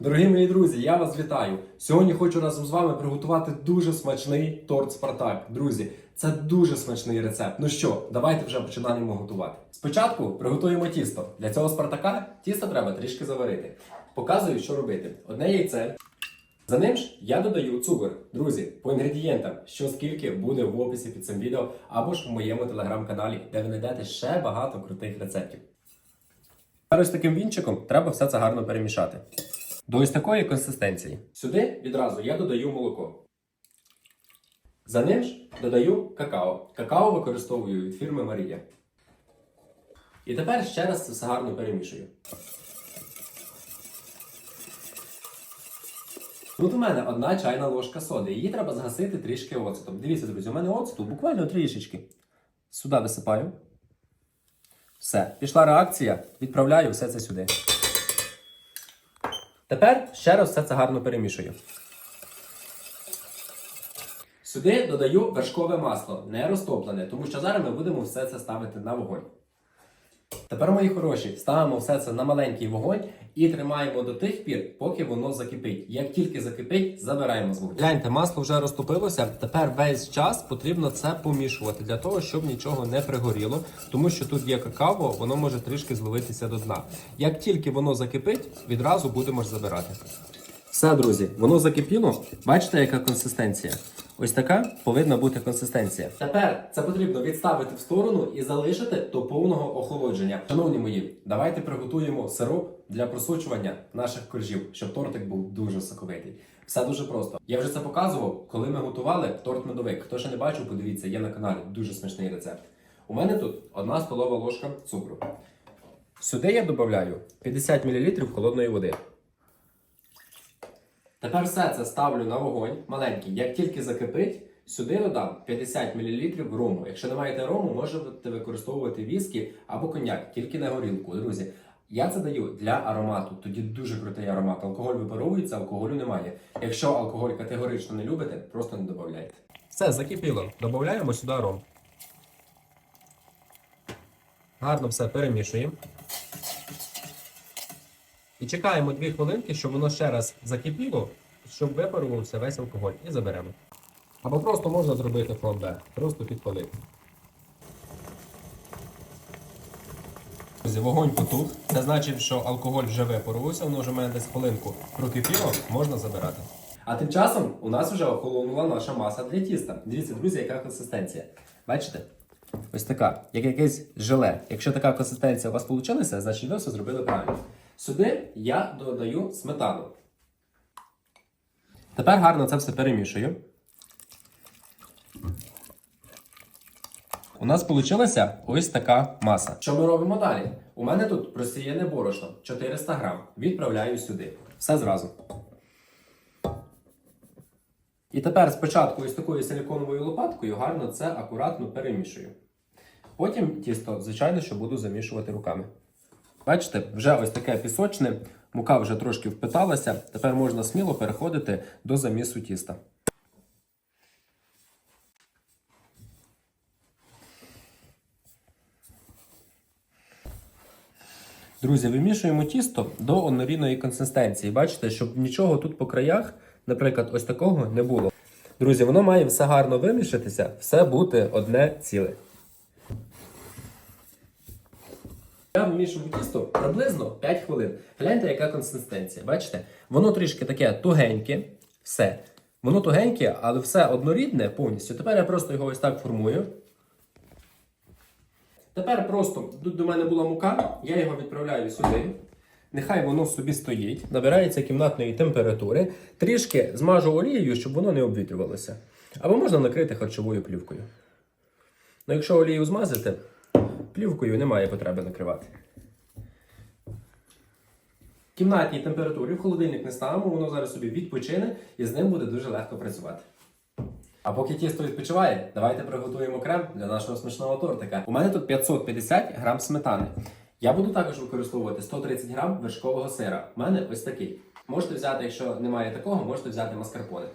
Дорогі мої друзі, я вас вітаю. Сьогодні хочу разом з вами приготувати дуже смачний торт Спартак. Друзі, це дуже смачний рецепт. Ну що, давайте вже починаємо готувати. Спочатку приготуємо тісто. Для цього Спартака тісто треба трішки заварити. Показую, що робити. Одне яйце. За ним ж я додаю цукор. Друзі, по інгредієнтам, що скільки буде в описі під цим відео, або ж в моєму телеграм-каналі, де ви знайдете ще багато крутих рецептів. Ось таким вінчиком треба все це гарно перемішати. До ось такої консистенції. Сюди відразу я додаю молоко. За ним ж додаю какао. Какао використовую від фірми Марія. І тепер ще раз це все гарно перемішую. Тут у мене одна чайна ложка соди. Її треба згасити трішки оцетом. Дивіться, друзі, у мене оцету буквально трішечки. Сюди висипаю. Все, пішла реакція. Відправляю все це сюди. Тепер ще раз все це гарно перемішую. Сюди додаю вершкове масло, не розтоплене, тому що зараз ми будемо все це ставити на вогонь. Тепер, мої хороші, ставимо все це на маленький вогонь і тримаємо до тих пір, поки воно закипить. Як тільки закипить, забираємо з вогню. Гляньте, масло вже розтопилося. Тепер весь час потрібно це помішувати для того, щоб нічого не пригоріло, тому що тут є какао, воно може трішки зловитися до дна. Як тільки воно закипить, відразу будемо ж забирати. Все, друзі, воно закипіло. Бачите, яка консистенція? Ось така повинна бути консистенція. Тепер це потрібно відставити в сторону і залишити до повного охолодження. Шановні мої, давайте приготуємо сироп для просочування наших коржів, щоб тортик був дуже соковитий. Все дуже просто. Я вже це показував, коли ми готували торт медовик. Хто ще не бачив, подивіться, є на каналі дуже смачний рецепт. У мене тут одна столова ложка цукру. Сюди я додаю 50 мл холодної води. Тепер все це ставлю на вогонь маленький. Як тільки закипить, сюди додам 50 мл рому. Якщо не маєте рому, можете використовувати віскі або коньяк, тільки не горілку. Друзі, я це даю для аромату. Тоді дуже крутий аромат. Алкоголь випаровується, алкоголю немає. Якщо алкоголь категорично не любите, просто не додавайте. Все, закипіло. Додаємо сюди ром. Гарно все перемішуємо. І чекаємо 2 хвилинки, щоб воно ще раз закипіло, щоб випарувався весь алкоголь. І заберемо. Або просто можна зробити фламбе, просто підпалити. Друзі, Вогонь потух. Це значить, що алкоголь вже випарувався, воно вже в мене десь хвилинку прокипіло, можна забирати. А тим часом у нас вже охолонула наша маса для тіста. Дивіться, друзі, яка консистенція. Бачите? Ось така, як якесь желе. Якщо така консистенція у вас вийшла, значить ви все зробили правильно. Сюди я додаю сметану. Тепер гарно це все перемішую. У нас вийшла ось така маса. Що ми робимо далі? У мене тут просіяне борошно 400 грам. Відправляю сюди. Все зразу. І тепер спочатку із такою силиконовою лопаткою гарно це акуратно перемішую. Потім тісто, звичайно, що буду замішувати руками. Бачите, вже ось таке пісочне, мука вже трошки впиталася. Тепер можна сміло переходити до замісу тіста. Друзі, вимішуємо тісто до однорідної консистенції. Бачите, щоб нічого тут по краях, наприклад, ось такого не було. Друзі, воно має все гарно вимішатися, все бути одне ціле. Я вмішую тісто приблизно 5 хвилин. Гляньте, яка консистенція. Бачите? Воно трішки таке тугеньке, все. Воно тугеньке, але все однорідне повністю. Тепер я просто його ось так формую. Тепер просто тут до мене була мука, я його відправляю сюди. Нехай воно собі стоїть, набирається кімнатної температури. Трішки змажу олією, щоб воно не обвітрювалося. Або можна накрити харчовою плівкою. Ну, якщо олію змазати, плівкою немає потреби накривати. Кімнатній температурі в холодильник не ставимо, воно зараз собі відпочине і з ним буде дуже легко працювати. А поки тісто відпочиває, давайте приготуємо крем для нашого смачного тортика. У мене тут 550 грам сметани. Я буду також використовувати 130 грам вершкового сира. У мене ось такий. Можете взяти, якщо немає такого, можете взяти маскарпоне.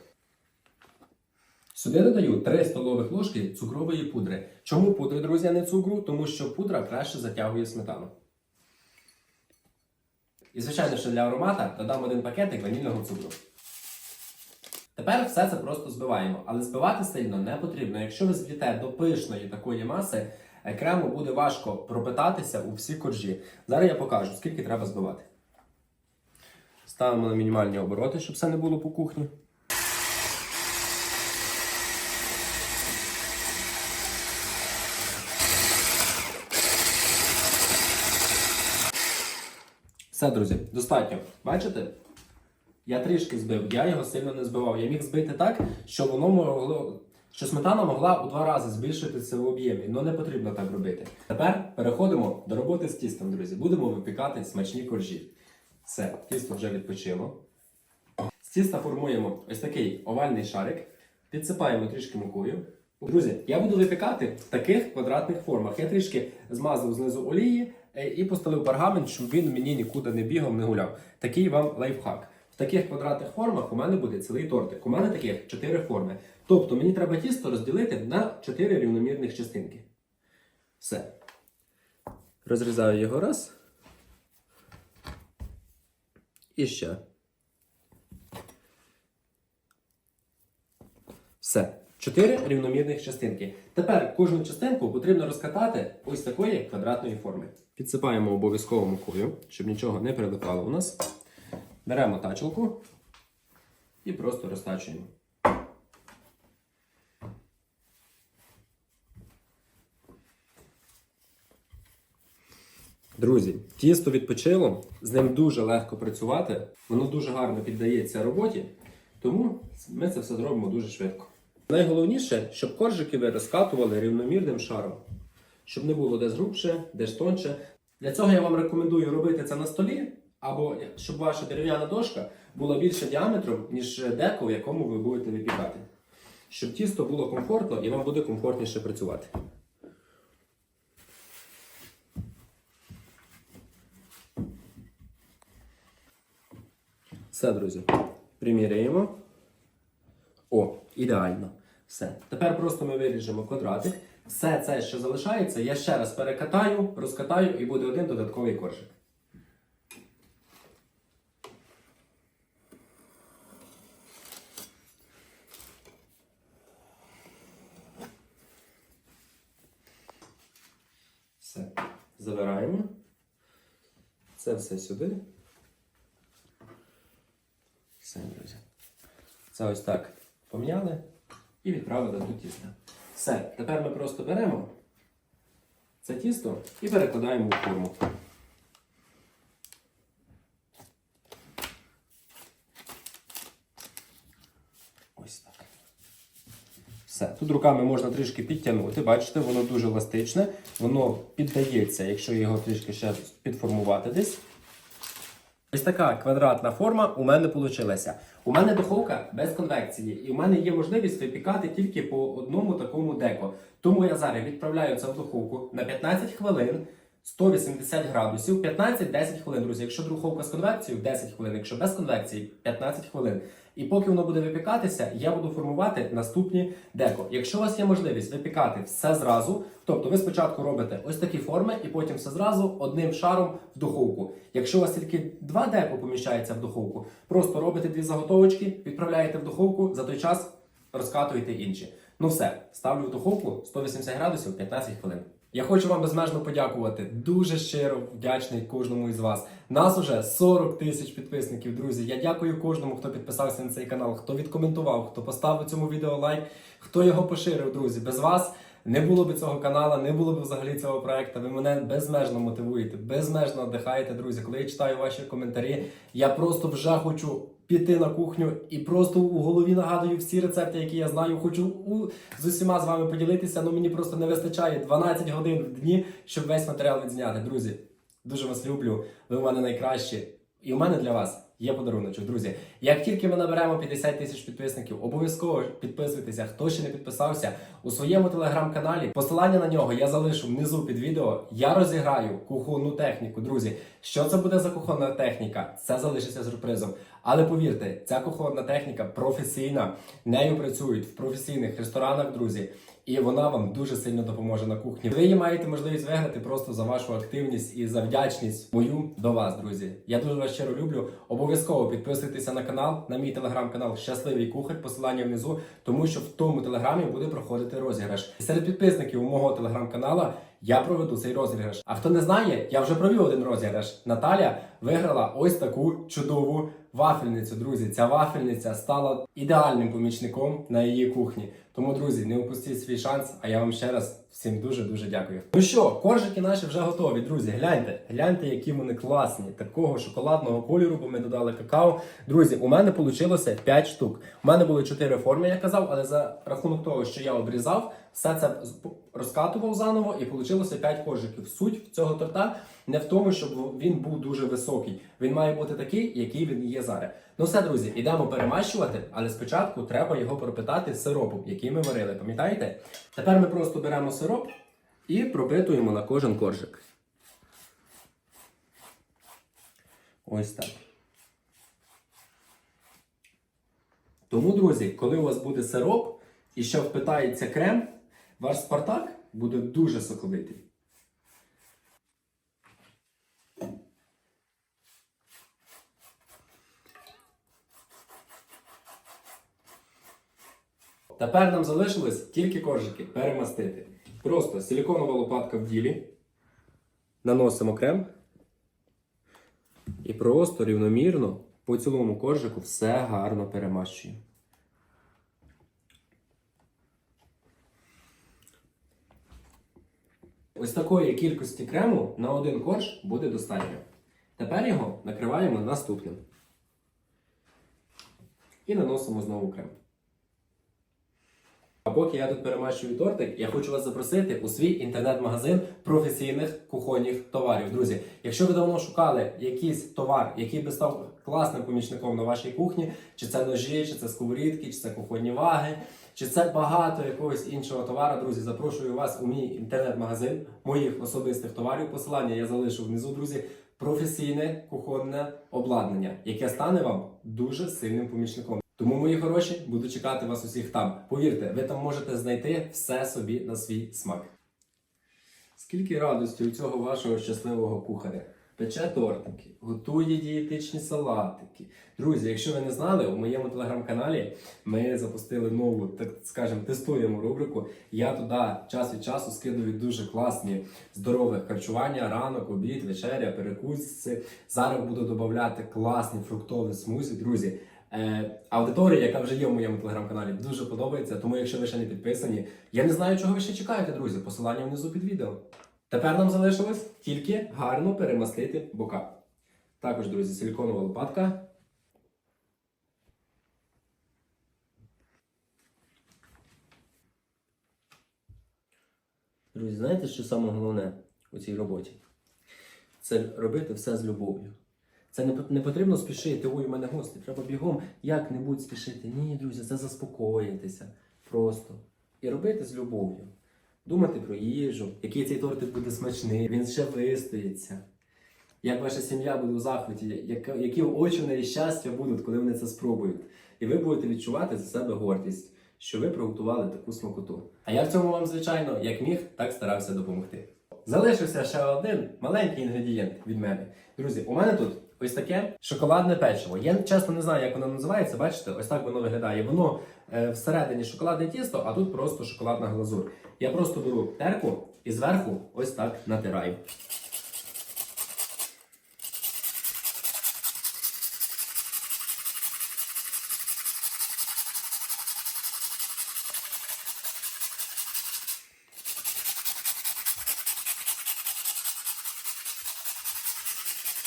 Сюди додаю 3 столових ложки цукрової пудри. Чому пудри, друзі, не цукру? Тому що пудра краще затягує сметану. І, звичайно, що для аромата додам один пакетик ванільного цукру. Тепер все це просто збиваємо, але збивати сильно не потрібно. Якщо ви зб'єте до пишної такої маси, е, крему буде важко пропитатися у всі коржі. Зараз я покажу, скільки треба збивати. Ставимо на мінімальні обороти, щоб все не було по кухні. Все, друзі, достатньо. Бачите? Я трішки збив, я його сильно не збивав. Я міг збити так, що воно могло. Що сметана могла у два рази збільшитися в об'ємі, але не потрібно так робити. Тепер переходимо до роботи з тістом, друзі. Будемо випікати смачні коржі. Все, тісто вже відпочило. З тіста формуємо ось такий овальний шарик, підсипаємо трішки мукою. Друзі, я буду випікати в таких квадратних формах. Я трішки змазав знизу олії і поставив пергамент, щоб він мені нікуди не бігав, не гуляв. Такий вам лайфхак. В таких квадратних формах у мене буде цілий тортик. У мене таких 4 форми. Тобто мені треба тісто розділити на 4 рівномірних частинки. Все. Розрізаю його раз. І ще. Все. Чотири рівномірних частинки. Тепер кожну частинку потрібно розкатати ось такої квадратної форми. Підсипаємо обов'язково мукою, щоб нічого не прилипало у нас. Беремо тачелку і просто розтачуємо. Друзі, тісто відпочило, з ним дуже легко працювати, воно дуже гарно піддається роботі, тому ми це все зробимо дуже швидко. Найголовніше, щоб коржики ви розкатували рівномірним шаром, щоб не було десь грубше, десь тонше. Для цього я вам рекомендую робити це на столі, або щоб ваша дерев'яна дошка була більше діаметром, ніж деко, в якому ви будете випікати. Щоб тісто було комфортно і вам буде комфортніше працювати. Все, друзі, приміряємо. О, ідеально. Все. Тепер просто ми виріжемо квадратик. Все це, що залишається, я ще раз перекатаю, розкатаю і буде один додатковий коржик. Все. Забираємо. Це все сюди. Все, друзі. Це ось так пом'яли і відправили до тіста. Все, тепер ми просто беремо це тісто і перекладаємо у форму. Ось так. Все. Тут руками можна трішки підтягнути. Бачите, воно дуже еластичне, воно піддається, якщо його трішки ще підформувати десь. Ось така квадратна форма у мене вийшла. У мене духовка без конвекції, і у мене є можливість випікати тільки по одному такому деко. Тому я зараз відправляю це в духовку на 15 хвилин. 180 градусів, 15-10 хвилин, друзі. Якщо духовка з конвекцією, 10 хвилин, якщо без конвекції, 15 хвилин. І поки воно буде випікатися, я буду формувати наступні деко. Якщо у вас є можливість випікати все зразу, тобто ви спочатку робите ось такі форми, і потім все зразу одним шаром в духовку. Якщо у вас тільки два деко поміщається в духовку, просто робите дві заготовочки, відправляєте в духовку, за той час розкатуєте інші. Ну все, ставлю в духовку 180 градусів 15 хвилин. Я хочу вам безмежно подякувати. Дуже щиро вдячний кожному із вас. Нас уже 40 тисяч підписників, друзі. Я дякую кожному, хто підписався на цей канал, хто відкоментував, хто поставив цьому відео лайк, хто його поширив, друзі. Без вас не було б цього каналу, не було б взагалі цього проекту. Ви мене безмежно мотивуєте, безмежно надихаєте, друзі. Коли я читаю ваші коментарі, я просто вже хочу піти на кухню і просто у голові нагадую всі рецепти, які я знаю. Хочу у, з усіма з вами поділитися. але мені просто не вистачає 12 годин в дні, щоб весь матеріал відзняти. Друзі, дуже вас люблю. Ви в мене найкращі. І у мене для вас є подаруночок, друзі. Як тільки ми наберемо 50 тисяч підписників, обов'язково підписуйтеся. Хто ще не підписався у своєму телеграм-каналі. Посилання на нього я залишу внизу під відео. Я розіграю кухонну техніку, друзі. Що це буде за кухонна техніка? Це залишиться сюрпризом. Але повірте, ця кухонна техніка професійна. Нею працюють в професійних ресторанах, друзі. І вона вам дуже сильно допоможе на кухні. Ви її маєте можливість виграти просто за вашу активність і за вдячність мою до вас, друзі. Я дуже вас щиро люблю. Обов'язково підписуйтеся на канал, на мій телеграм-канал Щасливий кухар, посилання внизу, тому що в тому телеграмі буде проходити розіграш. І серед підписників мого телеграм-канала я проведу цей розіграш. А хто не знає, я вже провів один розіграш. Наталя виграла ось таку чудову вафельницю. Друзі, ця вафельниця стала ідеальним помічником на її кухні. Тому, друзі, не упустіть свій шанс. А я вам ще раз всім дуже дуже дякую. Ну що, коржики наші вже готові, друзі. Гляньте, гляньте, які вони класні. Такого шоколадного кольору, бо ми додали какао. Друзі, у мене вийшло 5 штук. У мене були 4 форми, я казав, але за рахунок того, що я обрізав, все це розкатував заново і вийшло 5 коржиків. Суть цього торта не в тому, щоб він був дуже високий. Він має бути такий, який він є зараз. Ну все, друзі, ідемо перемащувати, але спочатку треба його пропитати сиропом, який ми варили. Пам'ятаєте? Тепер ми просто беремо сироп і пропитуємо на кожен коржик. Ось так. Тому, друзі, коли у вас буде сироп і ще впитається крем, ваш Спартак буде дуже соковитий. Тепер нам залишилось тільки коржики перемастити. Просто силіконова лопатка в ділі. Наносимо крем. І просто рівномірно по цілому коржику все гарно перемащуємо. Ось такої кількості крему на один корж буде достатньо. Тепер його накриваємо наступним. І наносимо знову крем. А поки я тут перемащую тортик, я хочу вас запросити у свій інтернет-магазин професійних кухонних товарів. Друзі, якщо ви давно шукали якийсь товар, який би став класним помічником на вашій кухні, чи це ножі, чи це сковорідки, чи це кухонні ваги, чи це багато якогось іншого товару, друзі, запрошую вас у мій інтернет-магазин моїх особистих товарів. Посилання я залишу внизу, друзі. Професійне кухонне обладнання, яке стане вам дуже сильним помічником. Тому, мої хороші, буду чекати вас усіх там. Повірте, ви там можете знайти все собі на свій смак. Скільки радості у цього вашого щасливого кухаря. Пече тортики, готує дієтичні салатики. Друзі, якщо ви не знали, у моєму телеграм-каналі ми запустили нову, так скажемо, тестуємо рубрику. Я туди час від часу скидую дуже класні здорове харчування, ранок, обід, вечеря, перекуси. Зараз буду додавати класні фруктові смузі. Друзі, аудиторія, яка вже є в моєму телеграм-каналі, дуже подобається. Тому, якщо ви ще не підписані, я не знаю, чого ви ще чекаєте, друзі. Посилання внизу під відео. Тепер нам залишилось тільки гарно перемастити бока. Також, друзі, силіконова лопатка. Друзі, знаєте, що саме головне у цій роботі? Це робити все з любов'ю. Це не, не потрібно спішити, ой, у мене гості, треба бігом як-небудь спішити. Ні, друзі, це заспокоїтися просто. І робити з любов'ю. Думати про їжу, який цей тортик буде смачний, він ще вистоїться. Як ваша сім'я буде у захваті, які очі в неї щастя будуть, коли вони це спробують. І ви будете відчувати за себе гордість, що ви приготували таку смакоту. А я в цьому вам, звичайно, як міг, так старався допомогти. Залишився ще один маленький інгредієнт від мене. Друзі, у мене тут ось таке шоколадне печиво. Я чесно не знаю, як воно називається. Бачите, ось так воно виглядає. Воно е, всередині шоколадне тісто, а тут просто шоколадна глазур. Я просто беру терку і зверху ось так натираю.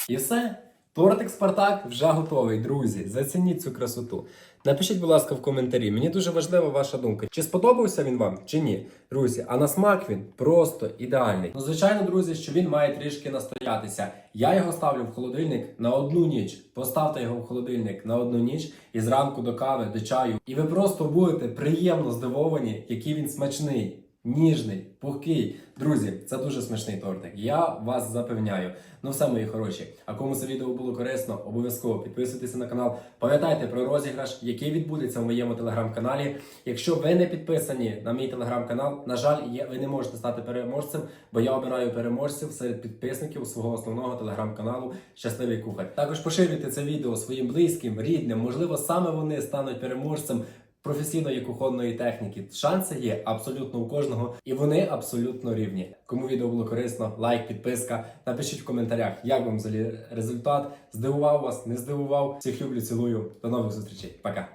І все. Тортик Спартак вже готовий, друзі. Зацініть цю красоту. Напишіть, будь ласка, в коментарі. Мені дуже важлива ваша думка. Чи сподобався він вам, чи ні? Друзі, а на смак він просто ідеальний. Ну, звичайно, друзі, що він має трішки настоятися. Я його ставлю в холодильник на одну ніч. Поставте його в холодильник на одну ніч і зранку до кави, до чаю. І ви просто будете приємно здивовані, який він смачний. Ніжний, пухкий. Друзі, це дуже смачний тортик. Я вас запевняю. Ну все, мої хороші. А кому це відео було корисно, обов'язково підписуйтеся на канал. Пам'ятайте про розіграш, який відбудеться в моєму телеграм-каналі. Якщо ви не підписані на мій телеграм-канал, на жаль, ви не можете стати переможцем, бо я обираю переможців серед підписників свого основного телеграм-каналу Щасливий кухар. Також поширюйте це відео своїм близьким, рідним. Можливо, саме вони стануть переможцем професійної кухонної техніки. Шанси є абсолютно у кожного, і вони абсолютно рівні. Кому відео було корисно, лайк, підписка. Напишіть в коментарях, як вам взагалі результат. Здивував вас, не здивував. Всіх люблю, цілую. До нових зустрічей. Пока.